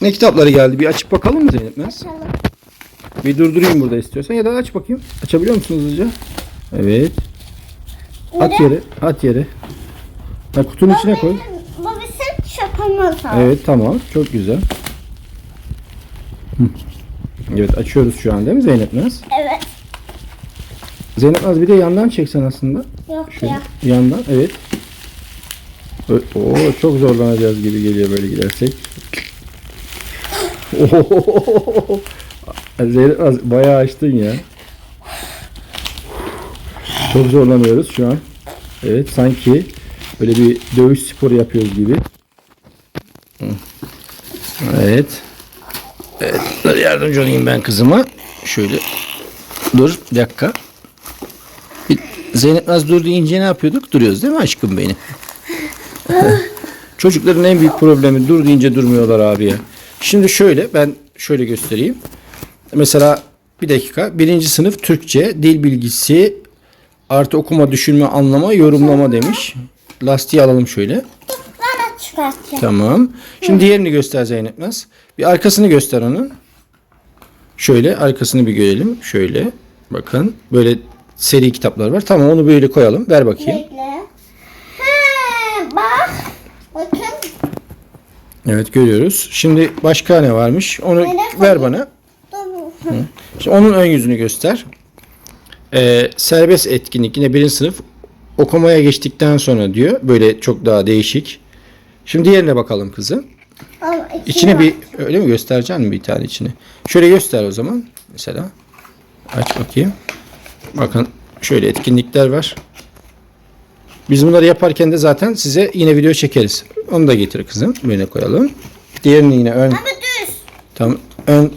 Ne kitapları geldi? Bir açıp bakalım mı Zeynep Naz? Açalım. Bir durdurayım burada istiyorsan ya da aç bakayım. Açabiliyor musunuz hızlıca? Evet. At yere, at yere. Ha, kutunun içine koy. Bu bizim şakamız. Evet tamam. Çok güzel. Hı. Evet açıyoruz şu an değil mi Zeynep Naz? Evet. Zeynep Naz bir de yandan çeksen aslında. Yok Şöyle ya. yandan evet. Oo çok zorlanacağız gibi geliyor böyle gidersek. Zeynep Naz bayağı açtın ya. Çok zorlanıyoruz şu an. Evet sanki böyle bir dövüş sporu yapıyoruz gibi. Evet. Evet. Yardımcı olayım ben kızıma. Şöyle. Dur bir dakika. Bir- Zeynep Naz dur deyince ne yapıyorduk? Duruyoruz değil mi aşkım benim? Çocukların en büyük problemi dur deyince durmuyorlar abi ya. Şimdi şöyle ben şöyle göstereyim. Mesela bir dakika. Birinci sınıf Türkçe dil bilgisi artı okuma, düşünme, anlama, yorumlama demiş. Lastiği alalım şöyle. Çıkartacağım. Tamam. Şimdi diğerini göster Zeynep Naz. Bir arkasını göster onun. Şöyle arkasını bir görelim. Şöyle. Bakın. Böyle seri kitaplar var. Tamam onu böyle koyalım. Ver bakayım. Bekle. Ha, bak. Bakın. Evet görüyoruz. Şimdi başka ne varmış? Onu ver bana. Dur. Şimdi onun ön yüzünü göster. Ee, serbest etkinlik yine birinci sınıf okumaya geçtikten sonra diyor. Böyle çok daha değişik. Şimdi diğerine bakalım kızım. Ama İçine bir öyle mi göstereceksin mi bir tane içini? Şöyle göster o zaman mesela. Aç bakayım. Bakın şöyle etkinlikler var. Biz bunları yaparken de zaten size yine video çekeriz. Onu da getir kızım. Böyle koyalım. Diğerini yine ön. Ama düz. Tam ön.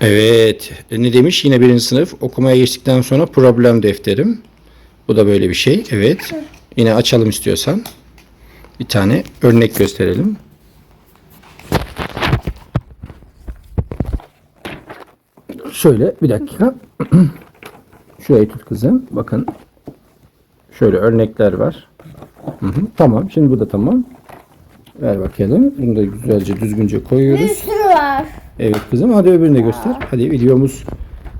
Evet. E, Ne demiş? Yine birinci sınıf. Okumaya geçtikten sonra problem defterim. Bu da böyle bir şey. Evet. Yine açalım istiyorsan. Bir tane örnek gösterelim. Şöyle bir dakika. Şurayı tut kızım. Bakın. Şöyle örnekler var. Hı hı. Tamam. Şimdi bu da tamam. Ver bakalım. Bunu da güzelce düzgünce Bir koyuyoruz. sürü var. Evet kızım hadi öbürünü de göster. Hadi videomuz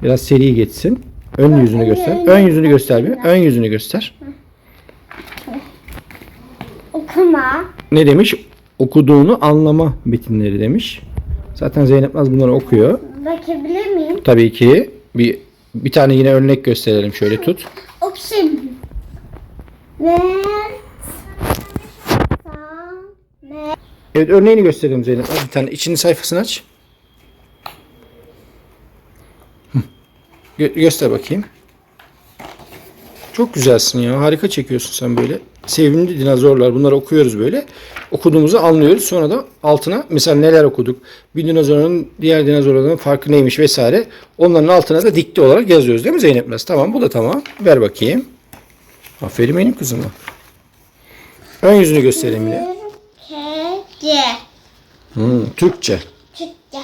biraz seri geçsin. Ön yüzünü göster. Ön yüzünü göster bir. Ön yüzünü göster. Okuma. Ne demiş? Okuduğunu anlama metinleri demiş. Zaten Zeynep Naz bunları okuyor. Bakabilir miyim? Tabii ki bir bir tane yine örnek gösterelim. Şöyle tut. Okuyayım. Ve Evet örneğini gösterelim Zeynep Naz. Bir tane içini sayfasını aç. Gö- göster bakayım. Çok güzelsin ya. Harika çekiyorsun sen böyle. Sevimli dinozorlar. Bunları okuyoruz böyle. Okuduğumuzu anlıyoruz. Sonra da altına mesela neler okuduk. Bir dinozorun diğer dinozorlardan farkı neymiş vesaire. Onların altına da dikte olarak yazıyoruz değil mi Zeynep Naz? Tamam bu da tamam. Ver bakayım. Aferin benim kızıma. Ön yüzünü göstereyim yine. Türkçe. Hmm, Türkçe. Türkçe.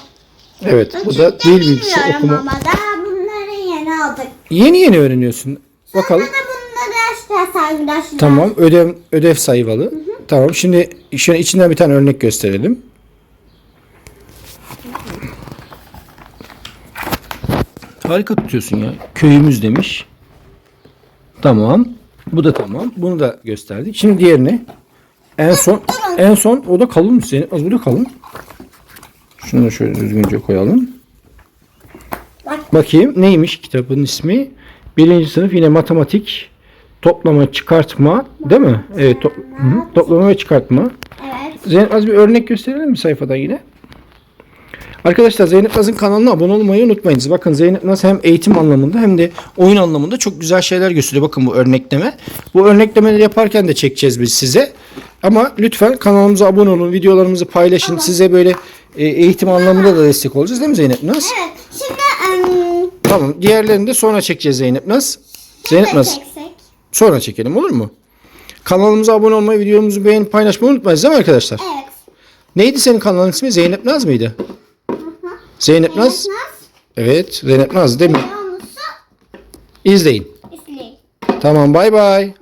Evet bu Türkçe da dil bilgisi okuma. ama daha bunları yeni aldık. Yeni yeni öğreniyorsun. Bakalım. Bana bunları arkadaşlar. Tamam ödev ödev sayfalı. Tamam şimdi şöyle içinden bir tane örnek gösterelim. Harika tutuyorsun ya. Köyümüz demiş. Tamam. Bu da tamam. Bunu da gösterdik. Şimdi diğerini. En son en son o da kalın mı senin? Az bu da kalın. Şunu da şöyle düzgünce koyalım. Bak. Bakayım neymiş kitabın ismi? Birinci sınıf yine matematik toplama çıkartma değil mi? Evet hı hı, toplama ve çıkartma. Evet. Zeynep az bir örnek gösterelim mi sayfadan yine? Arkadaşlar Zeynep Naz'ın kanalına abone olmayı unutmayınız. Bakın Zeynep Naz hem eğitim anlamında hem de oyun anlamında çok güzel şeyler gösteriyor. Bakın bu örnekleme. Bu örneklemeleri yaparken de çekeceğiz biz size. Ama lütfen kanalımıza abone olun, videolarımızı paylaşın. Size böyle e, eğitim anlamında da destek olacağız değil mi Zeynep Naz? Evet. Şimdi ım, Tamam. Diğerlerini de sonra çekeceğiz Zeynep Naz. Zeynep ne Naz sonra çekelim olur mu? Kanalımıza abone olmayı, videomuzu beğenip paylaşmayı unutmayınız değil mi arkadaşlar? Evet. Neydi senin kanalın ismi? Zeynep Naz mıydı? Zeynep Naz. Evet, Zeynep Naz değil mi? Ne olursa İzleyin. izleyin. Tamam, bay bay.